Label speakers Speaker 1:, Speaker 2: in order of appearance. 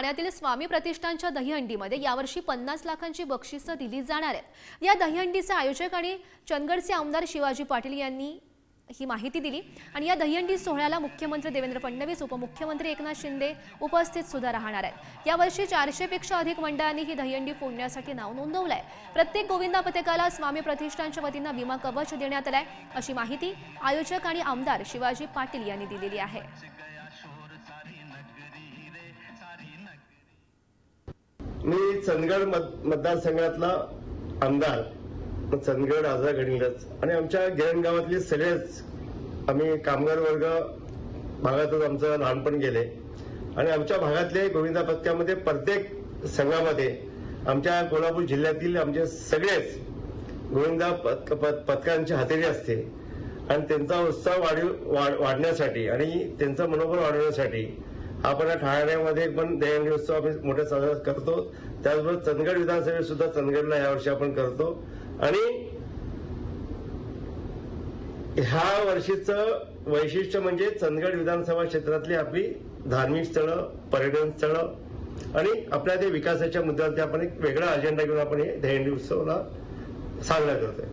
Speaker 1: ठाण्यातील स्वामी प्रतिष्ठानच्या दहीहंडीमध्ये यावर्षी पन्नास लाखांची बक्षिसं दिली जाणार आहेत. या दहीहंडीचे आयोजक आणि चंदगडचे आमदार शिवाजी पाटील यांनी ही माहिती दिली. आणि या दहीहंडी सोहळ्याला मुख्यमंत्री देवेंद्र फडणवीस उपमुख्यमंत्री एकनाथ शिंदे उपस्थित सुद्धा राहणार आहेत. यावर्षी चारशेपेक्षा अधिक मंडळांनी ही दहीहंडी फोडण्यासाठी नाव नोंदवलं आहे प्रत्येक गोविंदा पथकाला स्वामी प्रतिष्ठानच्या वतीनं विमा कवच देण्यात आलाय अशी माहिती आयोजक आणि आमदार शिवाजी पाटील यांनी दिलेली आहे.
Speaker 2: मी चंदगड मतदारसंघातला आमदार. चंदगड आजरा घडीलच आणि आमच्या गिरण गावातले सगळेच आम्ही कामगार वर्ग भागातच आमचं लहानपण गेले. आणि आमच्या भागातले गोविंदा पत्त्यामध्ये प्रत्येक संघामध्ये आमच्या कोल्हापूर जिल्ह्यातील आमचे सगळेच गोविंदा पथ- पथकांची हातेरी असते. आणि त्यांचा उत्साह वाढ- वाढण्यासाठी आणि त्यांचं मनोबल वाढवण्यासाठी आपण ठाण्यामध्ये पण दहीहंडी उत्सव आम्ही मोठ्या साजरा करतो. त्याचबरोबर चंदगड विधानसभेत सुद्धा चंदगडला यावर्षी आपण करतो. आणि ह्या वर्षीचं वैशिष्ट्य म्हणजे चंदगड विधानसभा क्षेत्रातली आपली धार्मिक स्थळं पर्यटन स्थळं आणि आपल्या ते विकासाच्या मुद्द्यावरती आपण एक वेगळा अजेंडा घेऊन आपण हे दहीहंडी उत्सवला साजरा करतोय.